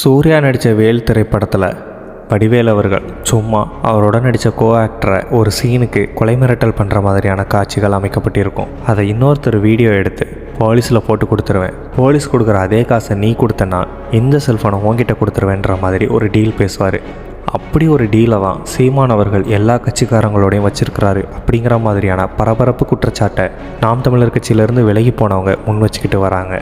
சூர்யா நடித்த வேல் திரைப்படத்தில் வடிவேல் அவர்கள் சும்மா அவரோட நடித்த கோ ஆக்டரை ஒரு சீனுக்கு கொலை மிரட்டல் பண்ணுற மாதிரியான காட்சிகள் அமைக்கப்பட்டிருக்கும். அதை இன்னொருத்தர் வீடியோ எடுத்து போலீஸில் போட்டு கொடுத்துருவேன். போலீஸ் கொடுக்குற அதே காசை நீ கொடுத்தனா இந்த செல்ஃபோனை உன்கிட்ட கொடுத்துருவேன்ற மாதிரி ஒரு டீல் பேசுவார். அப்படி ஒரு டீலை தான் சீமான் அவர்கள் எல்லா கட்சிக்காரங்களோடையும் வச்சிருக்கிறாரு அப்படிங்கிற மாதிரியான பரபரப்பு குற்றச்சாட்டை நாம் தமிழர் கட்சியிலேருந்து விலகி போனவங்க முன் வச்சுக்கிட்டு வராங்க.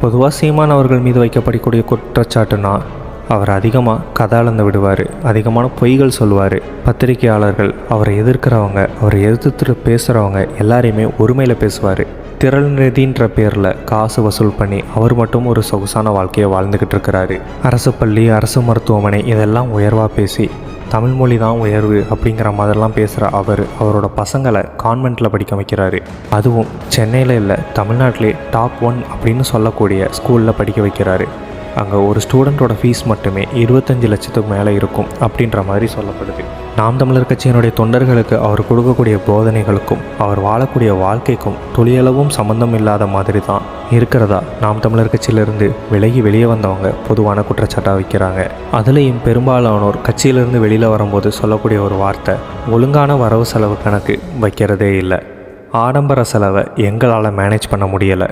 பொதுவாக சீமான் அவர்கள் மீது வைக்கப்படக்கூடிய குற்றச்சாட்டுனா அவர் அதிகமாக கதாளந்து விடுவார். அதிகமான பொய்கள் சொல்லுவார் பத்திரிகையாளர்கள் அவரை எதிர்க்கிறவங்க அவரை எதிர்த்து பேசுகிறவங்க எல்லாரையுமே ஒருமையில் பேசுவார். திரள் நிதின்ற பேரில் காசு வசூல் பண்ணி அவர் மட்டும் ஒரு சொகுசான வாழ்க்கையை வாழ்ந்துக்கிட்டு இருக்கிறாரு. அரசு பள்ளி அரசு மருத்துவமனை இதெல்லாம் உயர்வாக பேசி தமிழ் மொழி தான் உயர்வு அப்படிங்கிற மாதிரிலாம் பேசுகிற அவர் அவரோட பசங்களை கான்வெண்ட்டில் படிக்க வைக்கிறாரு. அதுவும் சென்னையில் இல்லை தமிழ்நாட்டிலே டாப் ஒன் அப்படின்னு சொல்லக்கூடிய ஸ்கூலில் படிக்க வைக்கிறாரு. அங்கே ஒரு ஸ்டூடெண்ட்டோட ஃபீஸ் மட்டுமே இருபத்தஞ்சி லட்சத்துக்கு மேலே இருக்கும் அப்படின்ற மாதிரி சொல்லப்படுது. நாம் தமிழர் கட்சியினுடைய தொண்டர்களுக்கு அவர் கொடுக்கக்கூடிய போதனைகளுக்கும் அவர் வாழக்கூடிய வாழ்க்கைக்கும் துளியளவும் சம்பந்தம் இல்லாத மாதிரி தான் இருக்கிறதா? நாம் தமிழர் கட்சியிலிருந்து விலகி வெளியே வந்தவங்க பொதுவான குற்றச்சாட்டாக வைக்கிறாங்க. அதுலேயும் பெரும்பாலானோர் கட்சியிலிருந்து வெளியில் வரும்போது சொல்லக்கூடிய ஒரு வார்த்தை ஒழுங்கான வரவு செலவு கணக்கு வைக்கிறதே இல்லை. ஆடம்பர செலவை எங்களால் மேனேஜ் பண்ண முடியலை.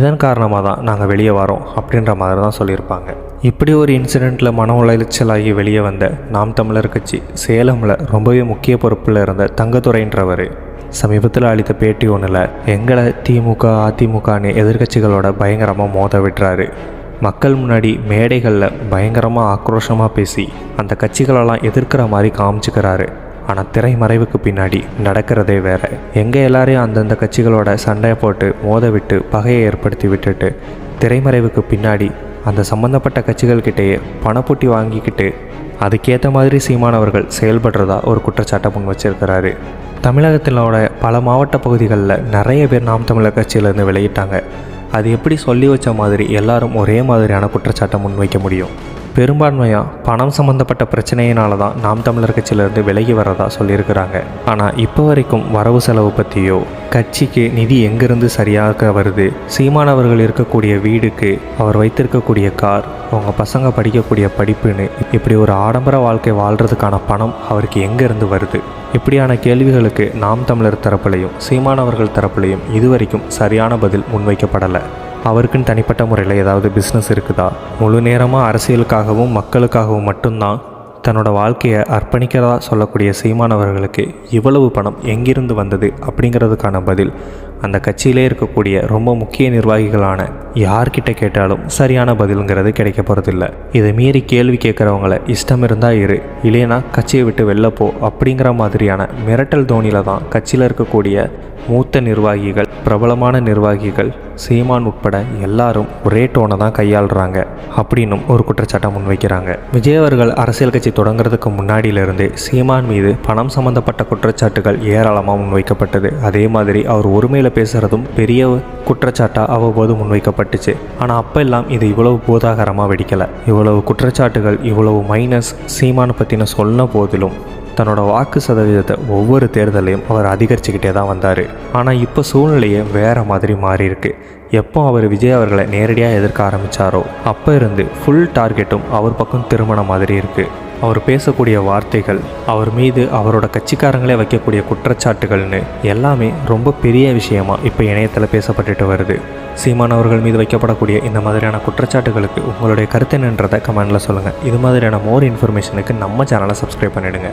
இதன் காரணமாக தான் நாங்கள் வெளியே வரோம் அப்படின்ற மாதிரி தான் சொல்லியிருப்பாங்க. இப்படி ஒரு இன்சிடெண்ட்டில் மன உளைச்சலாகி வெளியே வந்த நாம் தமிழர் கட்சி சேலமில் ரொம்பவே முக்கிய பொறுப்பில் இருந்த தங்கத்துறைன்றவர் சமீபத்தில் அளித்த பேட்டி ஒன்றில் எங்களை திமுக அதிமுகன்னு எதிர்கட்சிகளோட பயங்கரமாக மோத விட்டுறாரு. மக்கள் முன்னாடி மேடைகளில் பயங்கரமாக ஆக்ரோஷமாக பேசி அந்த கட்சிகளெல்லாம் எதிர்க்கிற மாதிரி காமிச்சுக்கிறாரு. ஆனால் திரைமறைவுக்கு பின்னாடி நடக்கிறதே வேற. எங்கே எல்லாரையும் அந்தந்த கட்சிகளோட சண்டையை போட்டு மோத விட்டு பகையை ஏற்படுத்தி விட்டுட்டு திரைமறைவுக்கு பின்னாடி அந்த சம்மந்தப்பட்ட கட்சிகள்கிட்டயே பணப்பொட்டி வாங்கிக்கிட்டு அதுக்கேற்ற மாதிரி சீமானவர்கள் செயல்படுறதா ஒரு குற்றச்சாட்டை முன் வச்சிருக்கிறாரு. தமிழகத்திலோட பல மாவட்ட பகுதிகளில் நிறைய பேர் நாம் தமிழர் கட்சியிலேருந்து வெளியிட்டாங்க. அது எப்படி சொல்லி வச்ச மாதிரி எல்லாரும் ஒரே மாதிரியான குற்றச்சாட்டை முன்வைக்க முடியும்? பெரும்பான்மையாக பணம் சம்மந்தப்பட்ட பிரச்சனையினால தான் நாம் தமிழர் கட்சியிலேருந்து விலகி வரதா சொல்லியிருக்கிறாங்க. ஆனால் இப்போ வரைக்கும் வரவு செலவு பற்றியோ கட்சிக்கு நிதி எங்கேருந்து சரியாக வருது சீமானவர்கள் இருக்கக்கூடிய வீடுக்கு அவர் வைத்திருக்கக்கூடிய கார் அவங்க பசங்க படிக்கக்கூடிய படிப்புன்னு இப்படி ஒரு ஆடம்பர வாழ்க்கை வாழ்கிறதுக்கான பணம் அவருக்கு எங்கேருந்து வருது? இப்படியான கேள்விகளுக்கு நாம் தமிழர் தரப்புலையும் சீமானவர்கள் தரப்புலையும் இதுவரைக்கும் சரியான பதில் முன்வைக்கப்படலை. அவருக்குன்னு தனிப்பட்ட முறையில் ஏதாவது பிஸ்னஸ் இருக்குதா? முழு நேரமாக அரசியலுக்காகவும் மக்களுக்காகவும் மட்டும்தான் தன்னோட வாழ்க்கையை அர்ப்பணிக்கிறதா சொல்லக்கூடிய சீமானவர்களுக்கு இவ்வளவு பணம் எங்கிருந்து வந்தது அப்படிங்கிறதுக்கான பதில் அந்த கட்சியிலே இருக்கக்கூடிய ரொம்ப முக்கிய நிர்வாகிகளான யார்கிட்ட கேட்டாலும் சரியான பதிலுங்கிறது கிடைக்க போகிறதில்ல இதை மீறி கேள்வி கேட்குறவங்கள இஷ்டம் இருந்தால் இரு. இல்லைனா கட்சியை விட்டு வெளில போ அப்படிங்கிற மாதிரியான மிரட்டல் தோணியில் தான் கட்சியில் இருக்கக்கூடிய மூத்த நிர்வாகிகள் பிரபலமான நிர்வாகிகள் சீமான் உட்பட எல்லாரும் ஒரே டோனை தான் கையாளுறாங்க அப்படின்னும் ஒரு குற்றச்சாட்டை முன்வைக்கிறாங்க. விஜய் அவர்கள் அரசியல் கட்சி தொடங்குறதுக்கு முன்னாடியிலிருந்தே சீமான் மீது பணம் சம்பந்தப்பட்ட குற்றச்சாட்டுகள் ஏராளமாக முன்வைக்கப்பட்டது. அதே மாதிரி அவர் ஒருமையில் பேசுகிறதும் பெரிய குற்றச்சாட்டாக அவ்வப்போது முன்வைக்கப்பட்டுச்சு. ஆனால் அப்போ எல்லாம் இது இவ்வளவு பூதாகரமாக வெடிக்கலை. இவ்வளவு குற்றச்சாட்டுகள் இவ்வளவு மைனஸ் சீமான பற்றின சொன்ன போதிலும் தன்னோட வாக்கு சதவீதத்தை ஒவ்வொரு தேர்தலையும் அவர் அதிகரிச்சுக்கிட்டே தான் வந்தார். ஆனால் இப்போ சூழ்நிலையே வேறு மாதிரி மாறியிருக்கு. எப்போ அவர் விஜய் அவர்களை நேரடியாக எதிர்க்க ஆரம்பித்தாரோ அப்போ இருந்து ஃபுல் டார்கெட்டும் அவர் பக்கம் திருமண மாதிரி இருக்குது அவர் பேசக்கூடிய வார்த்தைகள் அவர் மீது அவரோட கட்சிக்காரங்களே வைக்கக்கூடிய குற்றச்சாட்டுகள்னு எல்லாமே ரொம்ப பெரிய விஷயமா இப்போ இணையத்தில் பேசப்பட்டுட்டு வருது. சீமான் அவர்கள் மீது வைக்கப்படக்கூடிய இந்த மாதிரியான குற்றச்சாட்டுகளுக்கு உங்களுடைய கருத்து என்னன்றதை கமெண்டில் சொல்லுங்கள் இது மாதிரியான மோர் இன்ஃபர்மேஷனுக்கு நம்ம சேனலை சப்ஸ்கிரைப் பண்ணிவிடுங்க